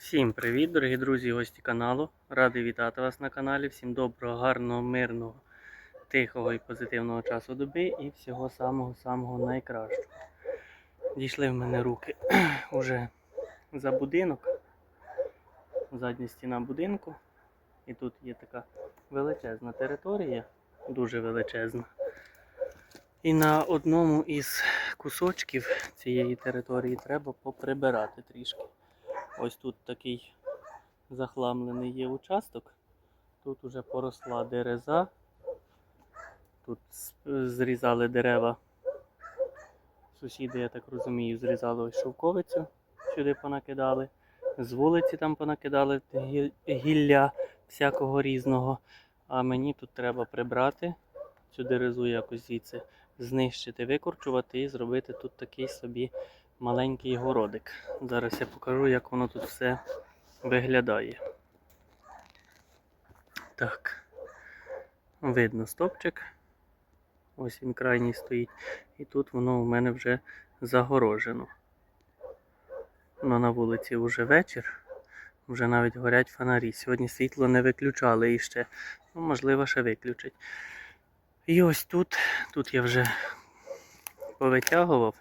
Всім привіт, дорогі друзі і гості каналу. Радий вітати вас на каналі. Всім доброго, гарного, мирного, тихого і позитивного часу доби і всього самого-самого найкращого. Дійшли в мене руки уже за будинок, задня стіна будинку. І тут є така величезна територія, дуже величезна. І на одному із кусочків цієї території треба поприбирати трішки. Ось тут такий захламлений є участок. Тут уже поросла дереза. Тут зрізали дерева. Сусіди, я так розумію, зрізали ось шовковицю, сюди понакидали. З вулиці там понакидали гілля всякого різного. А мені тут треба прибрати цю дерезу якось звідси знищити, викорчувати і зробити тут такий собі маленький городик. Зараз я покажу, як воно тут все виглядає. Так, видно стопчик. Ось він крайній стоїть. І тут воно у мене вже загорожено. Ну, на вулиці вже вечір, вже навіть горять фонарі. Сьогодні світло не виключали іще. Ну, можливо, ще виключать. І ось тут, тут я вже повитягував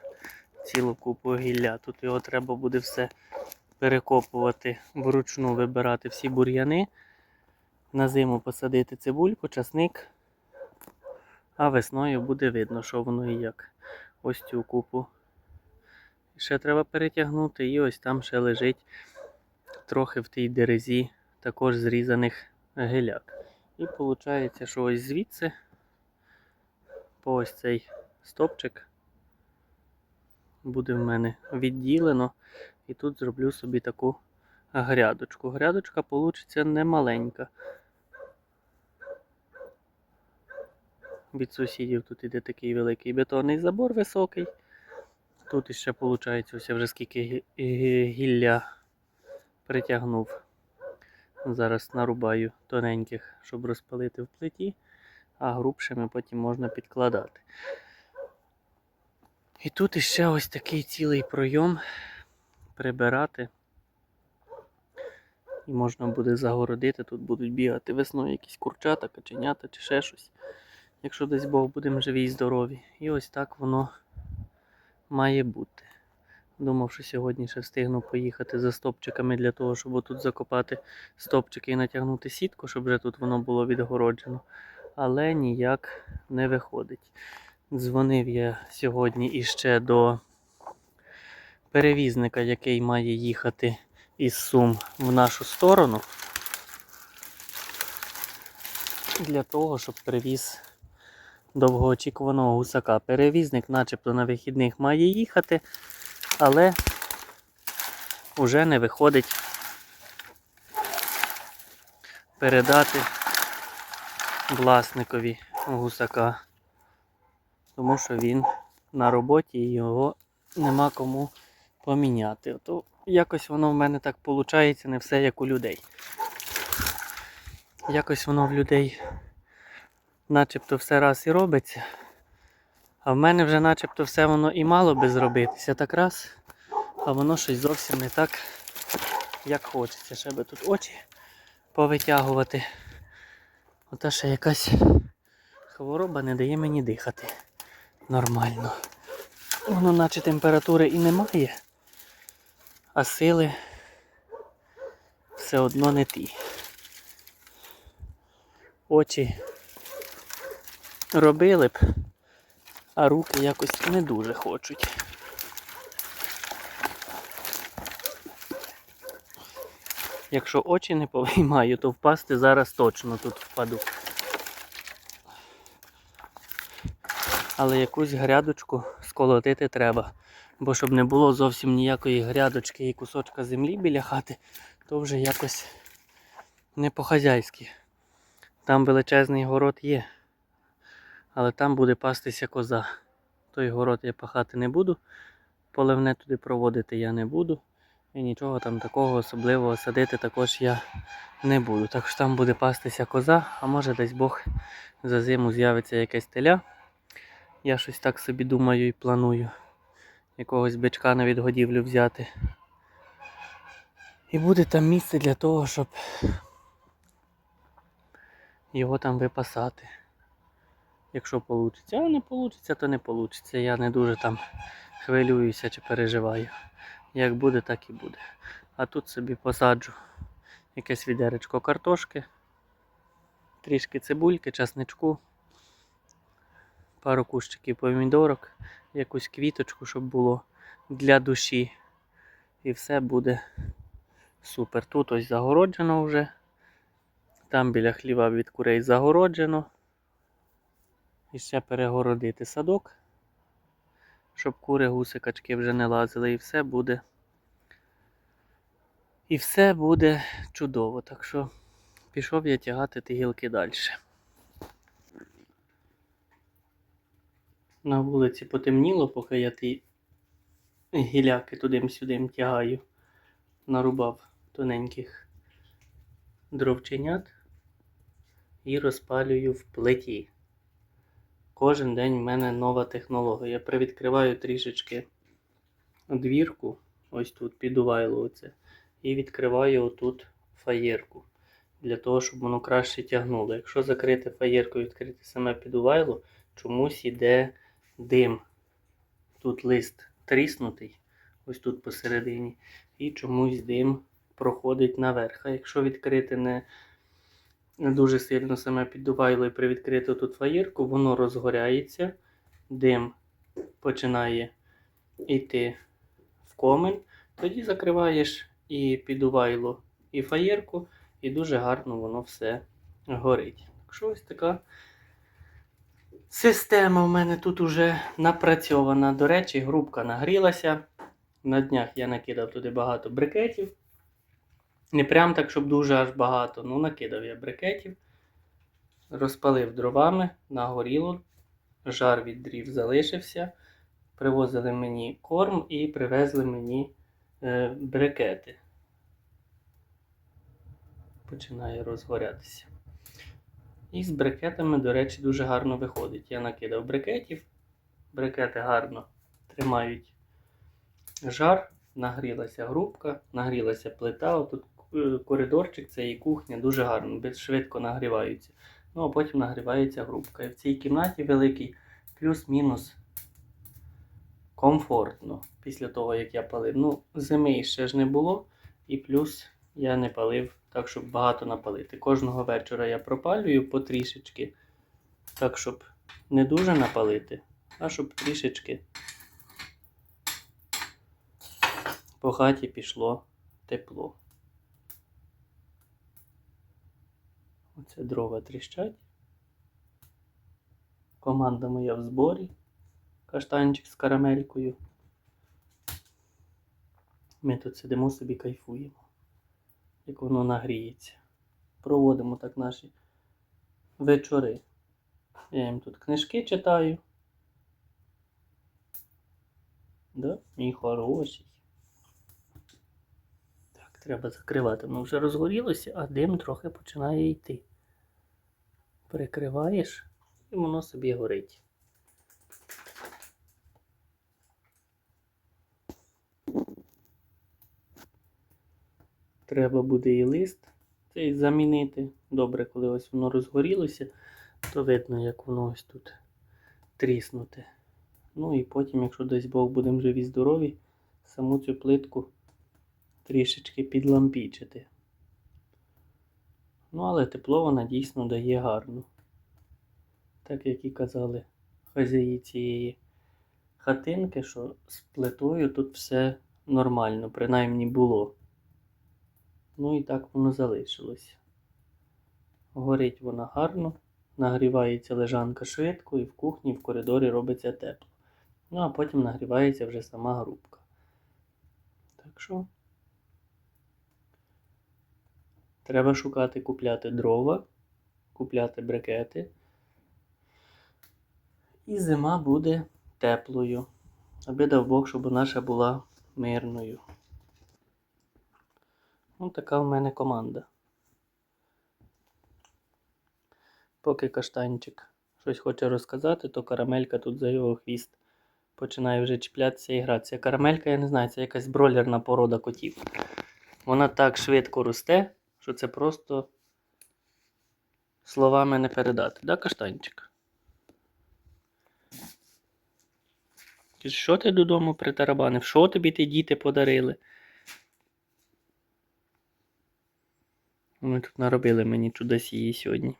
цілу купу гілля. Тут його треба буде все перекопувати, вручну вибирати всі бур'яни. На зиму посадити цибульку, часник. А весною буде видно, що воно і як. Ось цю купу. Ще треба перетягнути, і ось там ще лежить трохи в тій дерезі також зрізаних гиляк. І виходить, що ось звідси по ось цей стопчик буде в мене відділено. І тут зроблю собі таку грядочку. Грядочка вийде немаленька. Від сусідів тут іде такий великий бетонний забор високий. Тут іще виходить, ось я вже скільки гі- гі- гілля притягнув. Зараз нарубаю тоненьких, щоб розпалити в плиті, а грубшими потім можна підкладати. І тут іще ось такий цілий пройом прибирати. І можна буде загородити, тут будуть бігати весною якісь курчата, каченята чи ще щось. Якщо десь Бог будемо живі і здорові. І ось так воно має бути. Думав, що сьогодні ще встигну поїхати за стопчиками для того, щоб отут закопати стопчики і натягнути сітку, щоб вже тут воно було відгороджено. Але ніяк не виходить. Дзвонив я сьогодні іще до перевізника, який має їхати із Сум в нашу сторону. Для того, щоб привіз довгоочікуваного гусака. Перевізник, начебто, на вихідних має їхати, але вже не виходить передати власникові гусака тому що він на роботі і його нема кому поміняти. То якось воно в мене так виходить, не все як у людей. Якось воно в людей начебто все раз і робиться. А в мене вже начебто все воно і мало би зробитися так раз, а воно щось зовсім не так, як хочеться. Ще би тут очі повитягувати. Ота ще якась хвороба не дає мені дихати нормально. Воно наче температури і немає, а сили все одно не ті. Очі робили б, а руки якось не дуже хочуть. Якщо очі не повиймаю, то впасти зараз точно тут впаду. Але якусь грядочку сколотити треба. Бо щоб не було зовсім ніякої грядочки і кусочка землі біля хати, то вже якось не по-хазяйськи. Там величезний город є, але там буде пастися коза. Той город я пахати не буду, поливне туди проводити я не буду. І нічого там такого особливого садити також я не буду. Так що там буде пастися коза, а може десь Бог за зиму з'явиться якесь теля. Я щось так собі думаю і планую. Якогось бичка на відгодівлю взяти. І буде там місце для того, щоб його там випасати. Якщо вийде. А не вийде, то не вийде. Я не дуже там хвилююся чи переживаю. Як буде, так і буде. А тут собі посаджу якесь відеречко картошки, трішки цибульки, часничку, пару кущиків помідорок, якусь квіточку, щоб було для душі. І все буде супер. Тут ось загороджено вже. Там біля хліва від курей загороджено. І ще перегородити садок, щоб кури, гуси, качки вже не лазили, і все буде. І все буде чудово. Так що пішов я тягати ті гілки далі. На вулиці потемніло, поки я ті гіляки туди-сюди тягаю. Нарубав тоненьких дровченят і розпалюю в плиті. Кожен день в мене нова технологія. Я привідкриваю трішечки двірку, ось тут підувайло оце, і відкриваю отут фаєрку. Для того, щоб воно краще тягнуло. Якщо закрити фаєрку і відкрити саме підувайло, чомусь іде дим. Тут лист тріснутий, ось тут посередині, і чомусь дим проходить наверх. А якщо відкрити не не дуже сильно саме піддувайло і привідкрити тут фаєрку, воно розгоряється, дим починає йти в комен. Тоді закриваєш і піддувайло, і фаєрку, і дуже гарно воно все горить. Так що ось така система в мене тут уже напрацьована. До речі, грубка нагрілася. На днях я накидав туди багато брикетів. Не прям так, щоб дуже аж багато. Ну, накидав я брикетів, розпалив дровами, нагоріло, жар від дрів залишився. Привозили мені корм і привезли мені е, брикети. Починає розгорятися. І з брикетами, до речі, дуже гарно виходить. Я накидав брикетів. Брикети гарно тримають жар, нагрілася грубка, нагрілася плита. Отут е, коридорчик, це і кухня, дуже гарно, швидко нагріваються. Ну, а потім нагрівається грубка. І в цій кімнаті великій плюс-мінус комфортно після того, як я палив. Ну, зими ще ж не було, і плюс я не палив так, щоб багато напалити. Кожного вечора я пропалюю потрішечки, так, щоб не дуже напалити, а щоб трішечки по хаті пішло тепло. Оце дрова тріщать. Команда моя в зборі. Каштанчик з карамелькою. Ми тут сидимо собі кайфуємо, як воно нагріється. Проводимо так наші вечори. Я їм тут книжки читаю. Да? Мій хороший. Так, треба закривати. Воно вже розгорілося, а дим трохи починає йти. Перекриваєш і воно собі горить. Треба буде і лист цей замінити. Добре, коли ось воно розгорілося, то видно, як воно ось тут тріснуте. Ну і потім, якщо десь Бог будемо живі здорові, саму цю плитку трішечки підлампічити. Ну, але тепло вона дійсно дає гарно. Так як і казали хазяї цієї хатинки, що з плитою тут все нормально, принаймні було. Ну і так воно залишилось. Горить вона гарно, нагрівається лежанка швидко і в кухні, і в коридорі робиться тепло. Ну а потім нагрівається вже сама грубка. Так що треба шукати купляти дрова, купляти брикети. І зима буде теплою. Аби дав Бог, щоб наша була мирною. Ну, така в мене команда. Поки каштанчик щось хоче розказати, то карамелька тут за його хвіст починає вже чіплятися і гратися. Карамелька, я не знаю, це якась бройлерна порода котів. Вона так швидко росте, що це просто словами не передати. Да, каштанчик? Що ти додому притарабанив? Що тобі ті діти подарили? Вони тут наробили мені чудосії сьогодні.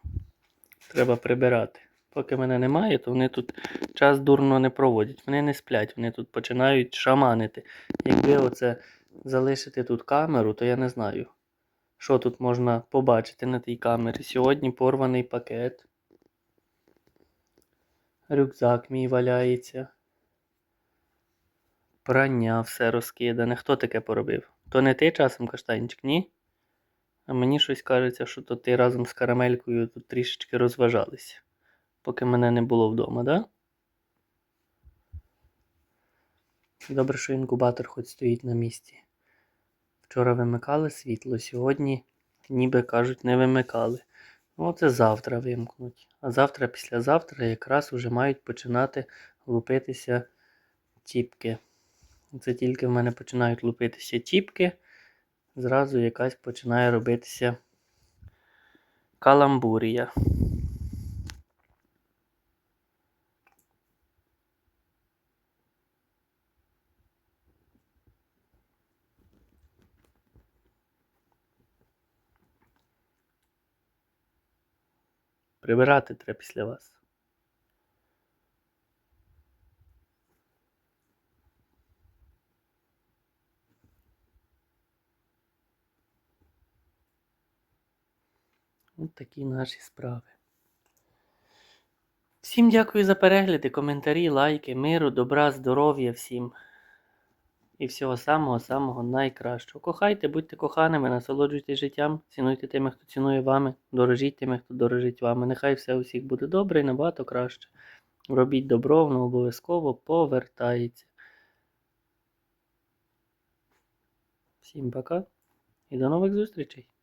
Треба прибирати. Поки мене немає, то вони тут час дурно не проводять. Вони не сплять, вони тут починають шаманити. Якби оце залишити тут камеру, то я не знаю, що тут можна побачити на тій камері. Сьогодні порваний пакет. Рюкзак мій валяється. Прання все розкидане. Хто таке поробив? То не ти часом каштанчик, ні? А мені щось кажеться, що то ти разом з карамелькою тут трішечки розважалися, поки мене не було вдома, да? Добре, що інкубатор хоч стоїть на місці. Вчора вимикали світло, сьогодні, ніби кажуть, не вимикали. Ну, це завтра вимкнуть. А завтра, післязавтра якраз уже мають починати лупитися тіпки. Це тільки в мене починають лупитися тіпки, зразу якась починає робитися каламбурія. Прибирати треба після вас. Ось такі наші справи. Всім дякую за перегляди, коментарі, лайки, миру, добра, здоров'я всім. І всього самого-самого найкращого. Кохайте, будьте коханими, насолоджуйтесь життям, цінуйте тими, хто цінує вами, дорожіть тими, хто дорожить вами. Нехай все у всіх буде добре і набагато краще. Робіть добро, воно обов'язково повертається. Всім пока і до нових зустрічей!